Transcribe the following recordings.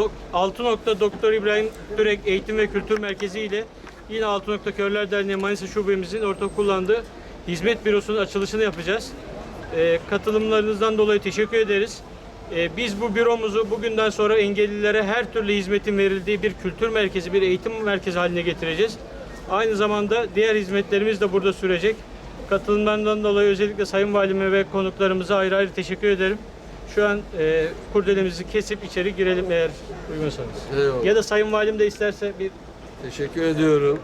Dok- Altınok'ta Doktor İbrahim Türek Eğitim ve Kültür Merkezi ile yine Altınok'ta Körler Derneği Manisa Şubemizin ortak kullandığı hizmet bürosunun açılışını yapacağız. Ee, katılımlarınızdan dolayı teşekkür ederiz. Ee, biz bu büromuzu bugünden sonra engellilere her türlü hizmetin verildiği bir kültür merkezi, bir eğitim merkezi haline getireceğiz. Aynı zamanda diğer hizmetlerimiz de burada sürecek. Katılımlarından dolayı özellikle Sayın Valime ve konuklarımıza ayrı ayrı teşekkür ederim. Şu an e, kurdelemizi kesip içeri girelim eğer uygunsanız. Eyvallah. Ya da Sayın Valim de isterse bir Teşekkür ediyorum.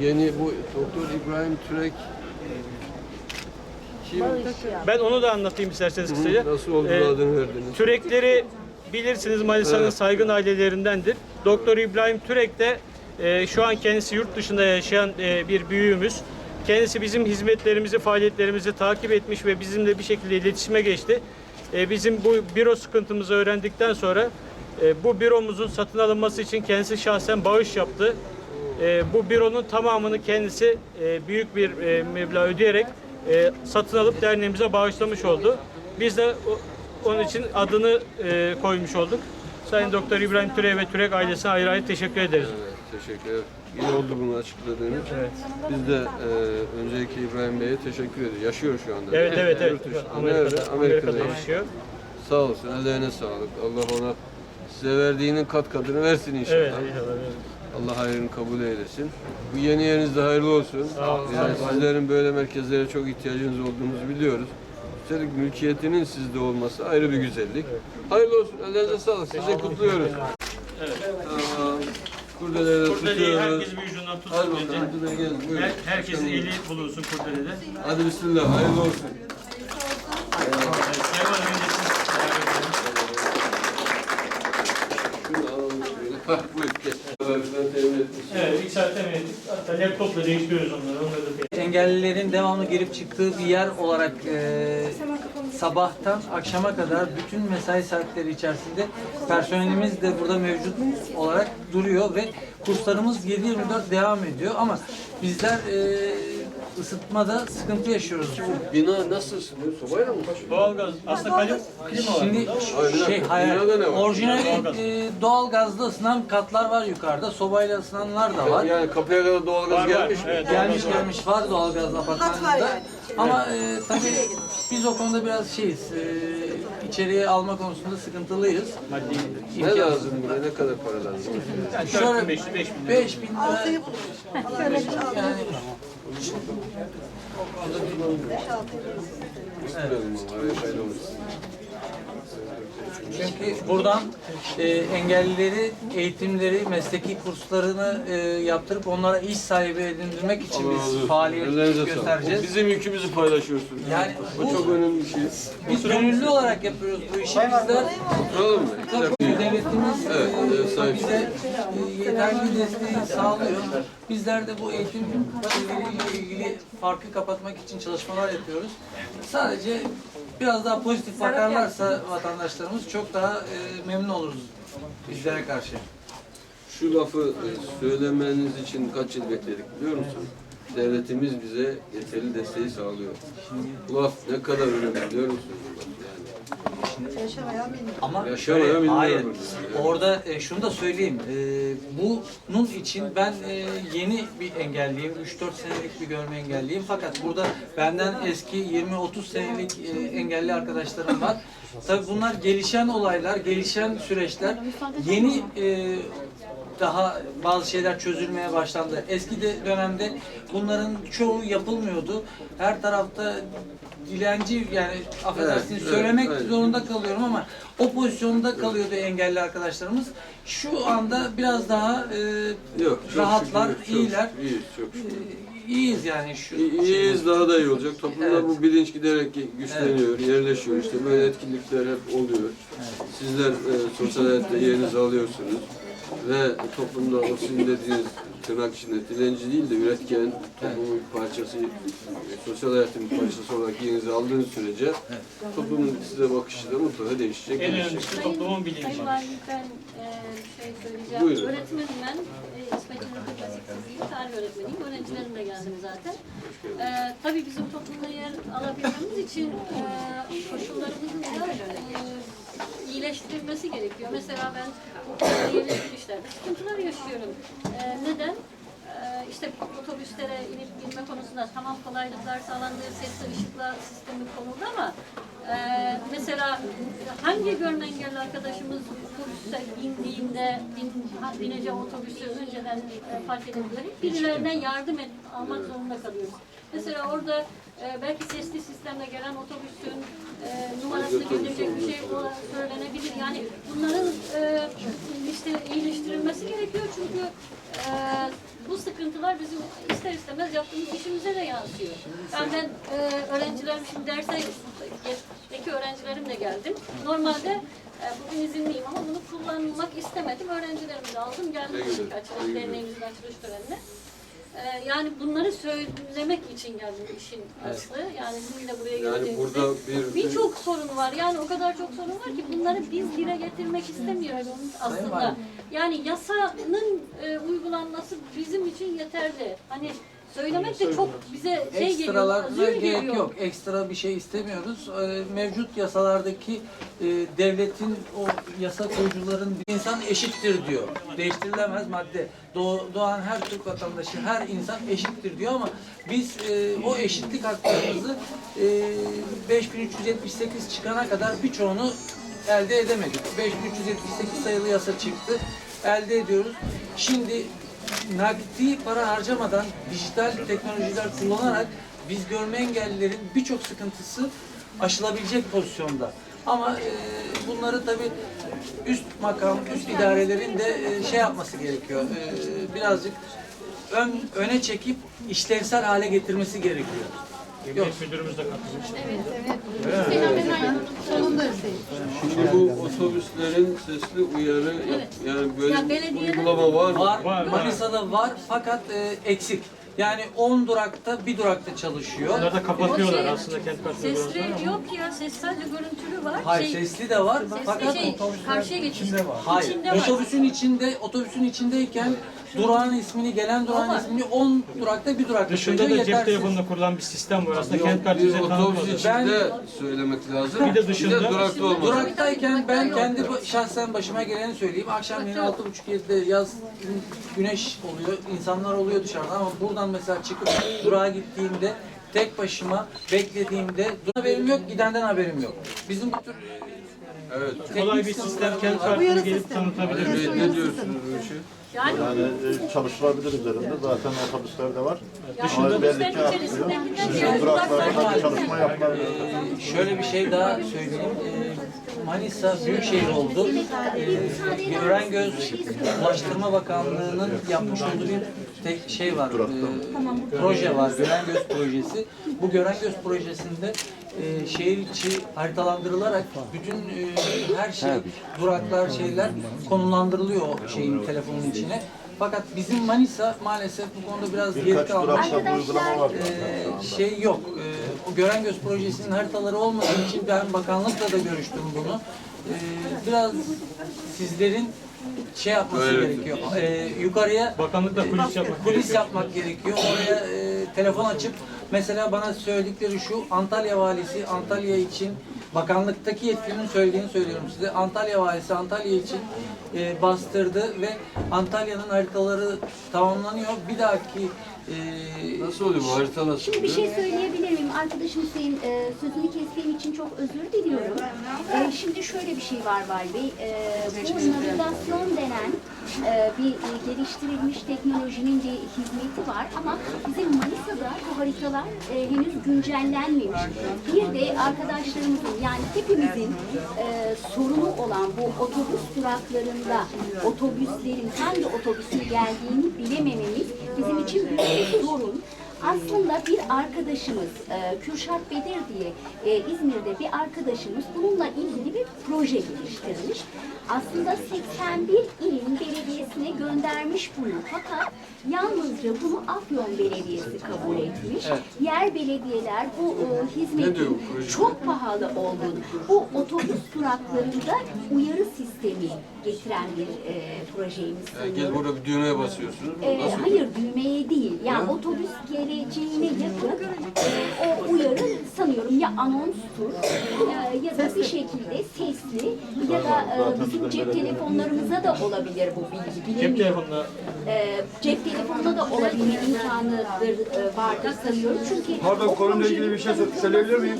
Yeni bu Doktor İbrahim Türek kim? ben onu da anlatayım isterseniz kısaca. Nasıl oldu Ee, adını verdiniz? Türekleri bilirsiniz Manisa'nın Evet. saygın ailelerindendir. Doktor İbrahim Türek de e, şu an kendisi yurt dışında yaşayan e, bir büyüğümüz. Kendisi bizim hizmetlerimizi, faaliyetlerimizi takip etmiş ve bizimle bir şekilde iletişime geçti. E, bizim bu büro sıkıntımızı öğrendikten sonra e, bu büromuzun satın alınması için kendisi şahsen bağış yaptı. E, bu büronun tamamını kendisi e, büyük bir e, meblağ ödeyerek e, satın alıp derneğimize bağışlamış oldu. Biz de o- onun için adını e, koymuş olduk. Sayın Doktor İbrahim Türek ve Türek ailesine ayrı ayrı teşekkür ederiz. Evet, teşekkür ederim. İyi oldu bunu açıkladığınız. Evet. Biz de e, öncelikle İbrahim Bey'e teşekkür ediyoruz. Yaşıyor şu anda. Evet evet evet. Nerede? Amerika'da Amerika'da. yaşıyor. Sağ olsun. Ellerine sağlık. Allah ona size verdiğinin kat katını versin inşallah. Evet. inşallah, evet. Allah hayrını kabul eylesin. Bu yeni yerinizde hayırlı olsun. Sağ olun, Yani sağ olun. sizlerin böyle merkezlere çok ihtiyacınız olduğunuzu biliyoruz. Üstelik mülkiyetinin sizde olması ayrı bir güzellik. Hayırlı olsun. Ellerinize sağlık. Sizi kutluyoruz. Evet. Kurdeleyi tutuyoruz. herkes bir ucundan Hadi tutsun bakalım. önce. Hadi gelin. Buyurun. Her, herkesin eli bulunsun kurdelede. Hadi bismillah. Hayırlı olsun. Evet, Sayın Valim önce siz beraber edelim. Şunu alalım şöyle. Hah buyur. Geç. Ben temin etmişim. Evet, ilk saatte mi? Hatta laptopla değiştiriyoruz onları. Onları da engellilerin devamlı girip çıktığı bir yer olarak e, sabahtan akşama kadar bütün mesai saatleri içerisinde personelimiz de burada mevcut olarak duruyor ve kurslarımız 7-24 devam ediyor. Ama bizler e, ısıtmada sıkıntı yaşıyoruz. Bina nasıl ısınıyor? Sobayla mı ısınıyor? Doğalgaz. Aslında kalim, klima var. Şimdi Hayır, bir şey hayır, binada ne var? orijinal Doğalgaz. e, doğal gazda ısınan katlar var yukarıda, sobayla ısınanlar da var. Yani kapıya kadar doğalgaz Var, var. gelmiş mi? Evet. Gelmiş gelmiş var doğalgaz apartmanında. Ama e, tabii biz o konuda biraz şeyiz. E, içeriye alma konusunda sıkıntılıyız. Maddi. Ne lazım buraya? Ne kadar para lazım? Yani Şöyle 4500 5000 lira. 5 bin lira ama öyle şey olmuş. Çünkü buradan e, engellileri eğitimleri, mesleki kurslarını e, yaptırıp onlara iş sahibi edindirmek için Allah razı biz faaliyet sağlık. göstereceğiz. Bizim yükümüzü paylaşıyorsunuz. Yani bu bu- çok önemli bir şey. Biz gönüllü olarak yapıyoruz bu işi. Bizler Oturalım mı? Devletimiz Evet, e, evet, sahip. bize e, yeterli desteği sağlıyor. Bizler de bu eğitim ile ilgili farkı kapatmak için çalışmalar yapıyoruz. Sadece biraz daha pozitif bakarlarsa vatandaşlarımız çok daha e, memnun oluruz bizlere karşı. Şu lafı e, söylemeniz için kaç yıl bekledik biliyor musun? Devletimiz bize yeterli desteği sağlıyor. Bu laf ne kadar önemli biliyor musun? bu laf Yani. Ama Yaşamayan şöyle, bilmiyor hayır. burada. Orada e, şunu da söyleyeyim. E, bunun için ben e, yeni bir engelliyim. 3-4 senelik bir görme engelliyim. Fakat burada benden eski 20-30 senelik e, engelli arkadaşlarım var. Tabii bunlar gelişen olaylar, gelişen süreçler. Yeni e, daha bazı şeyler çözülmeye başlandı. Eski de dönemde bunların çoğu yapılmıyordu. Her tarafta dilenci yani affedersiniz Evet, evet, söylemek evet. zorunda kalıyorum ama o pozisyonda kalıyordu engelli arkadaşlarımız. Şu anda biraz daha e, Yok, çok rahatlar, şükür, çok iyiler. şükür, İyiyiz çok şükür. E, iyiyiz yani şu. İyi- İyiyiz daha da iyi olacak. Toplumda Evet. bu bilinç giderek güçleniyor, yerleşiyor. İşte böyle etkinlikler hep oluyor. Sizler e, sosyal hayatta yerinizi alıyorsunuz. Ve toplumda o sizin dediğiniz tırnak içinde dilenci değil de üretken toplumun bir parçası, e, sosyal hayatın bir parçası olarak yerinizi aldığınız sürece toplumun size bakışı da mutlaka değişecek. En gelişecek. önemlisi toplumun bilinci. Sayın Valim ben e, şey söyleyeceğim. Buyurun. Öğretmenim ben. E, İsmet İnönü Klasikçisiyim. Tarih öğretmeniyim. Öğrencilerim de geldi zaten. E, tabii bizim toplumda yer alabilmemiz için e, koşullarımızın da e, iyileştirilmesi gerekiyor. Mesela ben bu yerleştirişlerde sıkıntılar yaşıyorum. Ee, neden? Ee, işte otobüslere inip binme konusunda tamam kolaylıklar sağlandı, sesli ışıkla sistemi konuldu ama e, mesela hangi görme engelli arkadaşımız otobüse bindiğinde bin, bineceği otobüsü önceden e, fark edebilir. Birilerinden yardım et, almak zorunda kalıyoruz. Mesela orada e, belki sesli sistemle gelen otobüsün e, numarasını bildirecek bir şey ola- söylenebilir. Yani bunların e, işte iyileştirilmesi gerekiyor çünkü e, bu sıkıntılar bizim ister istemez yaptığımız işimize de yansıyor. Yani ben e, öğrencilerim şimdi derse geçteki öğrencilerim de geldim. Normalde e, bugün izinliyim ama bunu kullanmak istemedim. Öğrencilerimi de aldım geldim açılış derneğimizin açılış törenine. E, yani bunları söylemek için geldim işin aslı. Yani de buraya Yani burada bir- Birçok sorun var. Yani o kadar çok sorun var ki bunları biz dile getirmek istemiyoruz aslında. Yani yasanın e, uygulanması bizim için yeterli. Hani söylemek de çok bize şey geliyor, Ekstralarına gerek geliyor. yok. Ekstra bir şey istemiyoruz. Ee, Mevcut yasalardaki e, devletin o yasa koyucuların insan eşittir diyor. Değiştirilemez madde. Doğ- doğan her Türk vatandaşı, her insan eşittir diyor ama biz e, o eşitlik haklarımızı e, 5378 çıkana kadar birçoğunu elde edemedik. 5378 sayılı yasa çıktı. Elde ediyoruz. Şimdi nakdi para harcamadan dijital teknolojiler kullanarak biz görme engellilerin birçok sıkıntısı aşılabilecek pozisyonda. Ama e, bunları tabii üst makam, üst idarelerin de e, şey yapması gerekiyor. E, birazcık ön, öne çekip işlevsel hale getirmesi gerekiyor. Yok. Emniyet müdürümüz de katılmış. Şimdi bu otobüslerin sesli uyarı yap- yani böyle Ya bir belediyenin- uygulama var mı? Var, Var, var. Manisa'da var fakat e, eksik. Yani 10 durakta bir durakta çalışıyor. Onları da kapatıyorlar şey, aslında kent kartları. Sesli yok ya, ses sadece görüntülü var. Hayır Şey, sesli de var fakat sesli şey, karşıya geçiş. Hayır. İçinde var. Otobüsün içinde otobüsün içindeyken durağın ismini, gelen durağın Ama- ismini 10 durakta bir durakta Dışında söylüyor, da cep yetersiz. telefonunda kurulan bir sistem var. Aslında kent kartı bir bize otobüs içinde söylemek lazım. Bir de dışında- durakta olmalı. Duraktayken ben kendi şahsen başıma geleni söyleyeyim. Akşamleyin altı buçuk yedide yaz güneş oluyor, insanlar oluyor dışarıda ama buradan mesela çıkıp durağa gittiğimde tek başıma beklediğimde haberim yok, gidenden haberim yok. Bizim bu tür Evet. Kolay bir sistem kent kartını gelip tanıtabilir. Bey ne diyorsunuz bu işe? Yani Yani e, çalışılabilir üzerinde zaten otobüslerde var. Yani Ama Bizim yani duraklarda duraklar- da çalışma yapılabilir. Ee, şöyle bir şey daha söyleyeyim. Ee, Manisa Büyükşehir oldu. Ee, Görengöz Ulaştırma Bakanlığı'nın yapmış olduğu bir tek şey var. ee, proje var. Görengöz projesi. Bu Görengöz projesinde e, şehir içi haritalandırılarak bütün e, her şey, duraklar, şeyler konumlandırılıyor o şeyin telefonun içine. Fakat bizim Manisa maalesef bu konuda biraz geri Birkaç kalmış. durakta bu uygulama var. Ee, şey yok. Ee, o Görengöz projesinin haritaları olmadığı için ben bakanlıkla da görüştüm bunu. Ee, biraz sizlerin şey yapması Öyle. gerekiyor. Ee, yukarıya Bakanlıkla kulis yapmak kulis gerekiyor. yapmak gerekiyor. Oraya e, telefon açıp mesela bana söyledikleri şu Antalya valisi Antalya için bakanlıktaki yetkilinin söylediğini söylüyorum size. Antalya valisi Antalya için e, bastırdı ve Antalya'nın haritaları tamamlanıyor. Bir dahaki e, Nasıl oluyor bu harita nasıl? Şimdi bir şey söyleyebilir miyim? Arkadaşım Hüseyin e, sözünü kestiğim için çok özür diliyorum. E, şimdi şöyle bir şey var Vali Bey. E, bu navigasyon denen e, bir e, geliştirilmiş teknolojinin bir hizmeti var ama bizim Manisa'da bu haritalar e, henüz güncellenmemiş. Bir de arkadaşlarımızın yani hepimizin sorunu olan bu otobüs duraklarında otobüslerin hangi otobüsün geldiğini bilemememiz bizim için büyük bir sorun. Aslında bir arkadaşımız, e, Kürşat Bedir diye e, İzmir'de bir arkadaşımız bununla ilgili bir proje geliştirmiş. Aslında 81 ilin belediyesine göndermiş bunu. Fakat yalnızca bunu Afyon Belediyesi kabul etmiş. Yer belediyeler bu e, hizmetin çok pahalı olduğunu, bu otobüs duraklarında uyarı sistemi getiren bir e, projeymiş Yani sanıyorum. burada bir düğmeye basıyorsunuz. Nasıl? hayır düğmeye değil. Yani otobüs gele geleceğine yakın o uyarı sanıyorum ya anonstur e, ya da bir şekilde sesli ya da e, bizim cep telefonlarımıza da olabilir bu bilgi Cep bilemiyorum. telefonuna E, cep telefonuna da olabilme imkanıdır e, vardır sanıyorum çünkü Pardon konuyla ilgili bir şey söyleyebilir miyim?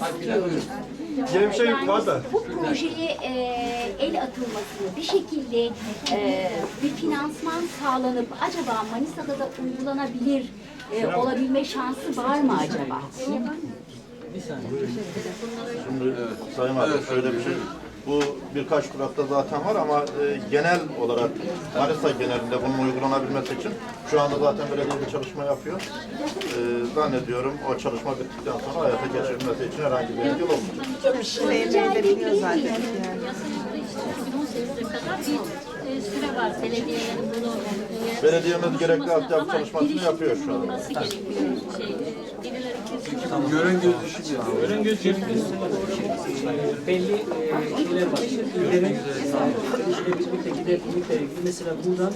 Yeni bir şey yani var da. bu projeye e, el atılmasını bir şekilde e, bir finansman sağlanıp acaba Manisa'da da uygulanabilir e, olabilme şansı var mı acaba? Bir saniye. Şimdi Sayın Valim şöyle bir şey. Bu birkaç durakta zaten var ama e, genel olarak Manisa genelinde bunun uygulanabilmesi için şu anda zaten belediye bir çalışma yapıyor. E, zannediyorum o çalışma bittikten sonra hayata geçirilmesi için herhangi bir engel olmayacak. Rica edebilir miyim? Yasamızda işte 2018'e kadar bir e, süre var belediyelerin bunu Belediyemiz gerekli altyapı çalışmasını yapıyor şu anda. gerekiyor. Şey, e, kesin. Gören göz işi yapıyor. Öğren göz cep belli e, şeyler var. İşte birlikte gidebilmekle ilgili mesela buradan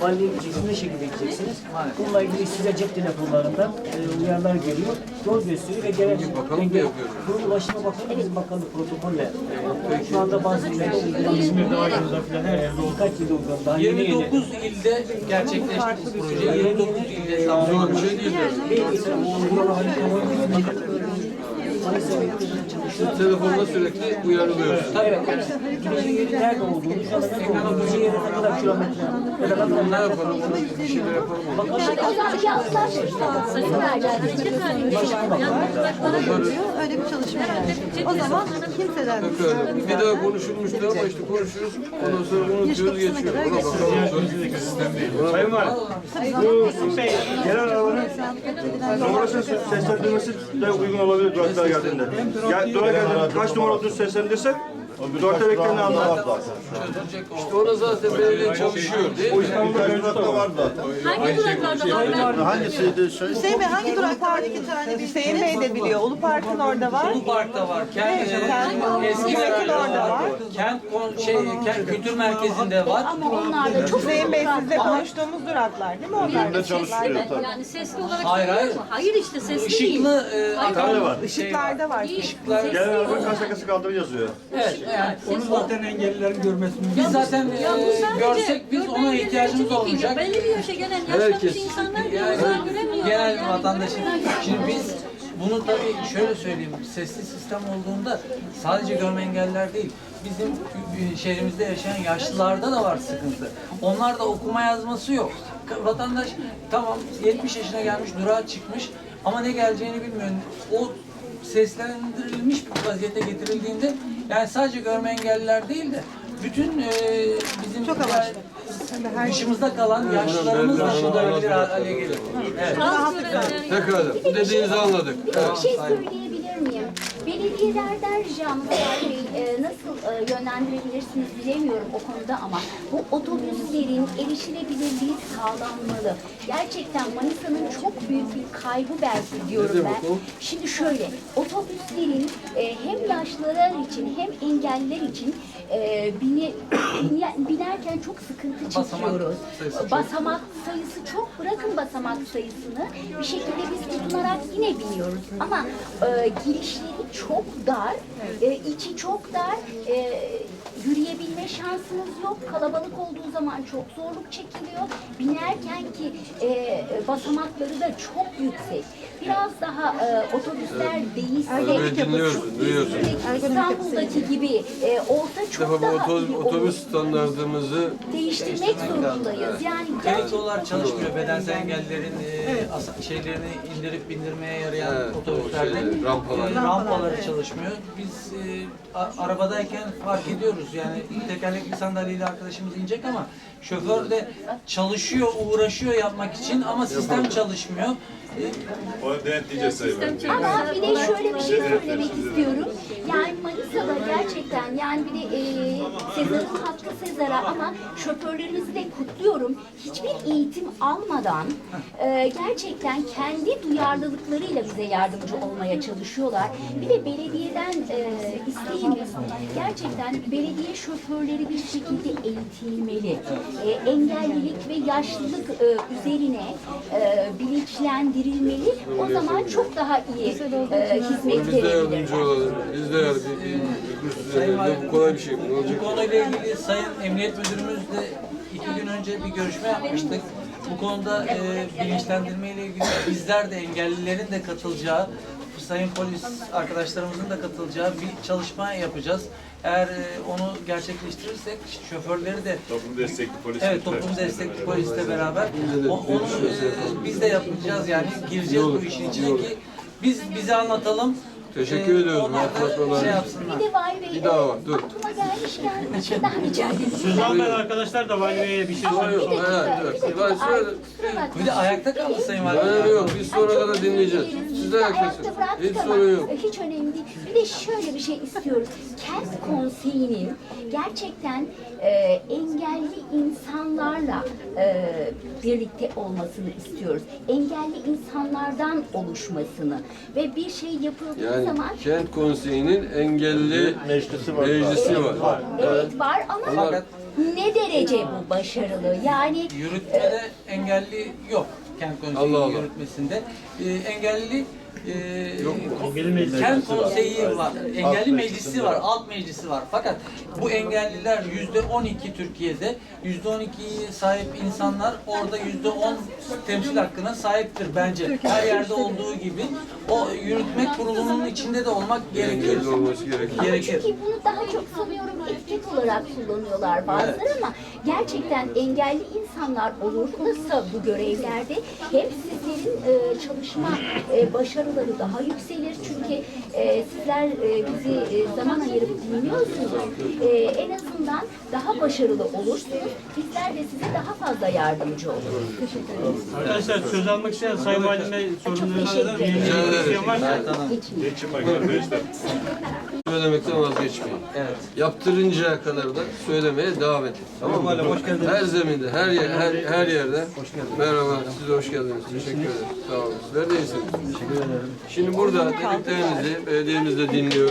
valiliğe gideceksiniz, ne şekilde gideceksiniz? Bununla ilgili size cep telefonlarından e, uyarılar geliyor. Yol gösteriyor ve genel bakalım engel- da yapıyoruz. Bu Ulaşma Bakanı bizim bakanlık protokolle. E, şu anda bazı uygulanıyor. İzmir'de, Aydın'da falan her yerde oldu. Birkaç yılda uygulanıyor. Daha yeni yeni. 29 ilde gerçekleşti bu proje. 29 ilde tamamlandı. Bir şey değil yani. Ve mesela bu uygulama haritaları Telefonla sürekli uyarılıyorsun. Evet. Gideceğin yerin nerede olduğunu, şu anda nerede olduğunu, gideceğin yerin ne kadar kilometre, ne kadar Ne yapalım? Bir şeyler yapalım. Yani. Yani uzaklara Öyle bir çalışma yani. O zaman kimseden. Bir daha konuşulmuştu ama işte konuşuyoruz. Ondan sonra unutuyoruz geçiyor. Ona bakalım. Sayın Valim, bu şey, gelen arabanın numarasını seslendirmesi de uygun olabilir duraklara geldiğinde. Ya, durağa geldiğinde kaç numara olduğunu seslendirsek, beklerini anlar. Çözülecek o. İşte ona zaten belediye çalışıyor değil mi? Birkaç durakta var zaten. hangi duraklarda var? Ben Hangisiydi şey? Hüseyin Bey hangi duraklarda iki tane Hüseyin Bey de biliyor. Ulu Park'ın orada var. Ulu Park'ta var. Kent, Evet, kent- eski orada var. Kent kon- şey kent kültür merkezinde var. Ama onlar da çok Hüseyin Bey sizle konuştuğumuz duraklar değil mi onlar? Birinde çalışıyor tabii. Yani sesli olarak Hayır, söylüyor hayır. mu? Hayır işte sesli değil. Işıklı e, var. şey var. Işıklarda var. Değil, Işıklar- sesli arabanın olarak. kaç dakikası kaldığı yazıyor. Evet, yani Onu zaten engellilerin görmesi biz zaten Ya bu e, sadece görsek biz görmeyen ona ihtiyacımız yerler için değil ki. olmayacak. Belli bir yaşa gelen yaşlanmış Herkes. insanlar bile Yani uzağa göremiyorlar. genel Yani vatandaşın. Şimdi biz bunu tabii şöyle söyleyeyim. Sesli sistem olduğunda sadece görme engeller değil. Bizim e, şehrimizde yaşayan yaşlılarda da var sıkıntı. Onlar da okuma yazması yok. Vatandaş tamam 70 yaşına gelmiş, durağa çıkmış ama ne geleceğini bilmiyor. O seslendirilmiş bir vaziyete getirildiğinde yani sadece görme engelliler değil de bütün e, bizim Çok amaçlı. dışımızda kalan yaşlılarımız da kullanabilir hale gelir. Evet. Pekala. Bu dediğinizi anladık. Bir şey söyleyebilir miyim? Belediyelerden ricamız var Bey, e, nasıl e, yönlendirebilirsiniz bilemiyorum o konuda ama bu otobüslerin erişilebilirliği sağlanmalı. Gerçekten Manisa'nın çok büyük bir kaybı belki diyorum ben. Şimdi şöyle, otobüslerin e, hem yaşlılar için hem engelliler için e, bine, bine- binerken çok sıkıntı çekiyoruz. sayısı çok. Basamak sayısı çok, bırakın basamak sayısını. Bir şekilde biz tutunarak yine biniyoruz. Ama e, girişleri çok dar, e, içi çok dar. E, yürüyebilme şansımız yok. Kalabalık olduğu zaman çok zorluk çekiliyor. Binerken ki e, basamakları da çok yüksek. Biraz daha e, otobüsler değilse, dinliyorsun, duyuyorsun. İstanbul'daki gibi e, olsa Bir defa çok bu daha iyi otobüs, olur. otobüs standartımızı değiştirmek zorundayız. Yani Kriptolar çalışmıyor. Bedensel engellilerin e, asa- şeylerini indirip bindirmeye yarayan Evet, o otobüslerde şeyleri, rampalar. e, rampaları çalışmıyor. Biz e, a- arabadayken fark ediyoruz. Yani tekerlekli sandalyeli arkadaşımız inecek ama şoför de çalışıyor, uğraşıyor yapmak için ama sistem çalışmıyor. Onu denetleyeceğiz. Ama bir de şöyle bir şey söylemek istiyorum. Yani Manisa'da gerçekten yani bir de e, Sezar'ın hakkı Sezar'a ama şoförlerimizi de kutluyorum. Hiçbir eğitim almadan e, gerçekten kendi duyarlılıklarıyla bize yardımcı olmaya çalışıyorlar. Bir de belediyeden e, isteğimiz gerçekten belediye şoförleri bir şekilde eğitilmeli. E, engellilik ve yaşlılık e, üzerine e, bilinçlendirilmeli. O zaman çok daha iyi e, hizmet Biz de yardımcı olalım. Biz de yardımcı. Bu kolay bir şey. Ne olacak? Bu konuyla ilgili Sayın Emniyet Müdürümüzle iki gün önce bir görüşme yapmıştık. Bu konuda e, bilinçlendirme ile ilgili bizler de engellilerin de katılacağı, sayın polis arkadaşlarımızın da katılacağı bir çalışma yapacağız. Eğer e, onu gerçekleştirirsek şoförleri de Toplum destekli polis. Evet, toplum destekli polisle beraber o, onu e, biz de yapacağız yani gireceğiz bu işin içine ki biz bize anlatalım. Teşekkür e, ediyoruz da hatırlatmalar şey yapsınlar. Bir de Vali Bey, Bir daha var, dur. aklıma gelmişken daha rica edeyim. Suzan Bey arkadaşlar da Vali Bey'e bir şey sormuş. bir dakika, Evet, bir de ayakta kaldı Sayın Valim. Önemli yok. Biz sonra Ay, çok kadar özür dinleyeceğiz. Siz de ayakta haklısınız. bıraktık Hiç sorun yok. Hiç önemli değil. Bir de şöyle bir şey istiyoruz. Kent konseyinin gerçekten e, engelli insanlarla e, birlikte olmasını istiyoruz. Engelli insanlardan oluşmasını ve bir şey yapıldığı Yani zaman kent konseyinin engelli Meclisi var. meclisi var. evet var ama Fakat ne derece bu başarılı? Yani Yürütmede engelli yok kent konseyi Allah Allah. yürütmesinde. Ee, engelli e, kent konseyi var, engelli meclisi meclisi var. var, alt meclisi var. Fakat bu engelliler yüzde 12 Türkiye'de, yüzde 12'yi sahip insanlar orada yüzde 10 temsil hakkına sahiptir bence. Her yerde olduğu gibi o yürütme kurulunun içinde de olmak gerekir. Gerekir. Çünkü bunu daha çok sanıyorum etiket olarak kullanıyorlar bazıları ama gerçekten engelli insanlar olursa bu görevlerde hem sizlerin e, çalışma e, başarıları daha yükselir. Çünkü e, sizler e, bizi e, zaman ayırıp dinliyorsunuz. E, en azından daha başarılı olursunuz. Bizler de size daha fazla yardımcı oluruz. Teşekkür ederim. Arkadaşlar söz almak isteyen Sayın Valime sorunlarınızı teşekkür ederim. dinlemek isteyen varsa Geçmeyin. Söylemekten vazgeçmeyin. Evet. Yaptırıncaya kadar da söylemeye devam edin. Tamam mı? Hoş geldiniz. Her zeminde, her yer, her, her yerde. Hoş geldiniz. Merhaba, siz de hoş geldiniz. Teşekkür ederim. Sağ olun. Sizler de iyisiniz. Teşekkür ederim. Şimdi burada dediklerinizi belediyemiz de dinliyor.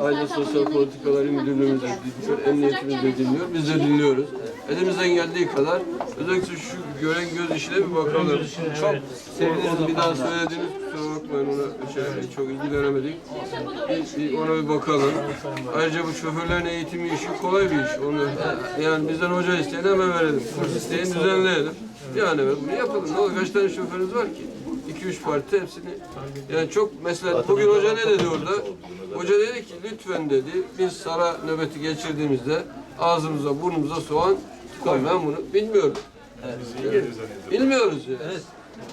Aile Sosyal Politikaları Müdürlüğümüz de dinliyor. Emniyetimiz de dinliyor. Biz de dinliyoruz. Elimizden geldiği kadar özellikle şu gören göz işine bir bakalım. Çok seviniriz. Bir daha söylediğiniz kusura bakmayın ona şey, çok ilgilenemedik. Bir, bir ona bir bakalım. Ayrıca bu şoförlerin eğitimi işi kolay bir iş. Onu yani bizden hoca isteyen hemen verelim. Kurs isteyen düzenleyelim. Yani bunu yapalım. Ne olur kaç tane şoförünüz var ki? 2-3 parti hepsini. Yani çok mesela bugün hoca ne dedi orada? Hoca dedi ki lütfen dedi biz sara nöbeti geçirdiğimizde ağzımıza burnumuza soğan tıkar. Ben bunu bilmiyorum. Bilmiyoruz ya.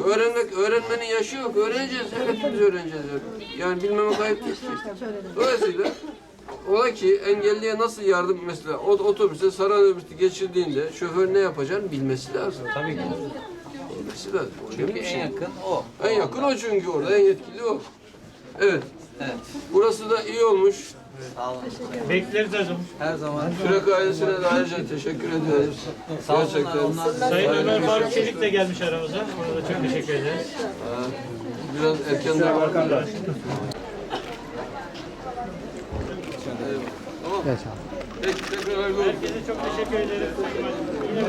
Öğrenmek, öğrenmenin yaşı yok. Öğreneceğiz. Hepimiz öğreneceğiz. Yani, yani bilmemek ayıp değil. Dolayısıyla ola ki engelliye nasıl yardım mesela o otobüse saran nöbeti geçirdiğinde şoför ne yapacağını bilmesi lazım. Tabii ki. Lazım. O Çünkü en yakın o. En yakın o çünkü orada en yetkili o. Evet. Evet. Burası da iyi olmuş. Sağ olun. bekleriz zaman. Her zaman. Kürek ailesine de ayrıca teşekkür ediyoruz. Sağ olsunlar. Gerçekten. Onlar Sayın Ömer Faruk. Çelik de gelmiş aramıza. Ona da çok teşekkür ederiz. Biraz erken de Arkanda. Peki tekrar hayırlı olsun. Herkese çok teşekkür ederim. Yine